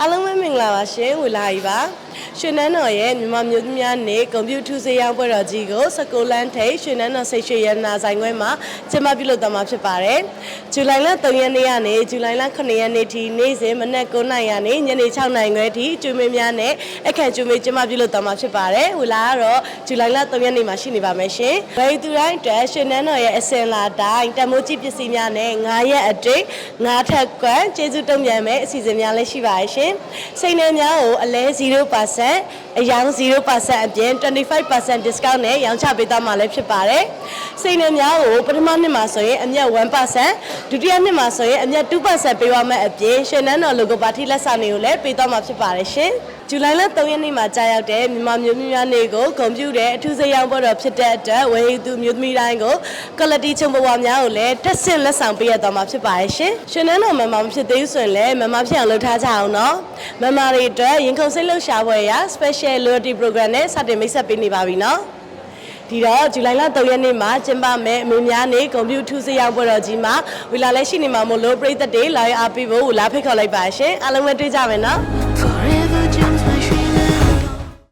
အားလုံးပဲမင်္ဂလာပါရှင်ဝီလာကြီးပါရွှေနန်းတော်ရဲ့မြန်မာမျိုးသမီးများနေကွန်ပျူတာစေးရောင်းပွဲတော်ကြီးကိုစကူလန်ထိတ်ရွှေနန်းတော်စိတ်ရွှေရတနာဆိုင်ခွဲမှာကျင်းပပြုလုပ်သွားမှာဖြစ်ပါတယ်ဇူလိုင်လ3ရက်နေ့ကနေဇူလိုင်လ9ရက်နေ့ထိနေ့စဉ်မနက်9:00နာရီကနေညနေ6:00နာရီခွဲထိကျွေးမင်းများနဲ့အခက်ကျွေးမင်းကျင်းပပြုလုပ်သွားမှာဖြစ်ပါတယ်ဝီလာကတော့ဇူလိုင်လ3ရက်နေ့မှာရှိနေပါမယ်ရှင်ဝယ်သူတိုင်းအတွက်ရွှေနန်းတော်ရဲ့အစင်လာတိုင်းတမိုးကြီးပစ္စည်းများနဲ့9ရက်အတွင်း9ထက်ကွမ်းကျေးဇူးတုံ့ပြန်မဲ့အစီအစဉ်များလည်းရှိပါရဲ့ရှင်စိတ်နှံများကိုအလဲ0% အယောင်0%အပြင်25% discount နဲ့ရောင်းချပေးသွားမှာလည်းဖြစ်ပါတယ်စိတ်နှံများကိုပထမနှစ်မှာဆိုရင်အမြတ်1%ဒုတိယနှစ်မှာဆိုရင်အမြတ်2%ပေးသွားမဲ့အပြင်ရွှေနန်းတော် logo ပါတီလက်ဆောင်တွေကိုလည်းပေးသွားမှာဖြစ်ပါတယ်ရှင်ဇူလိုင်လ3ရက်နေ့မှာကြာရောက်တဲ့မြန်မာမျိုးမျိုးများနေ့ကိုဂုဏ်ပြုတဲ့အထူးစိတ်ရောက်ပေါ်တော်ဖြစ်တဲ့အတွက်ဝေဟီသူမျိုးသမီးတိုင်းကို quality ချုံပွားများကိုလည်းတက်ဆင့်လက်ဆောင်ပေးရသွားမှာဖြစ်ပါတယ်ရှင်။ရှင်နန်းတော်မမမဖြစ်သေးဘူးဆိုရင်လည်းမမဖြစ်အောင်လုပ်ထားကြအောင်နော်။မမတွေအတွက်ရင်ခုန်စိတ်လှုပ်ရှားပွဲရ special loyalty program နဲ့စတင်မိတ်ဆက်ပေးနေပါပြီနော်။ဒီတော့ဇူလိုင်လ3ရက်နေ့မှာကျင်းပမယ်အမေများနေကွန်ပျူတာထူးစိတ်ရောက်ပွဲတော်ကြီးမှာဝီလာလည်းရှိနေမှာမို့လို့ပြည်သက်တွေလာရအားပေးဖို့လာဖိတ်ခေါ်လိုက်ပါရှင်။အားလုံးပဲတွေ့ကြမယ်နော်။ Forever dreams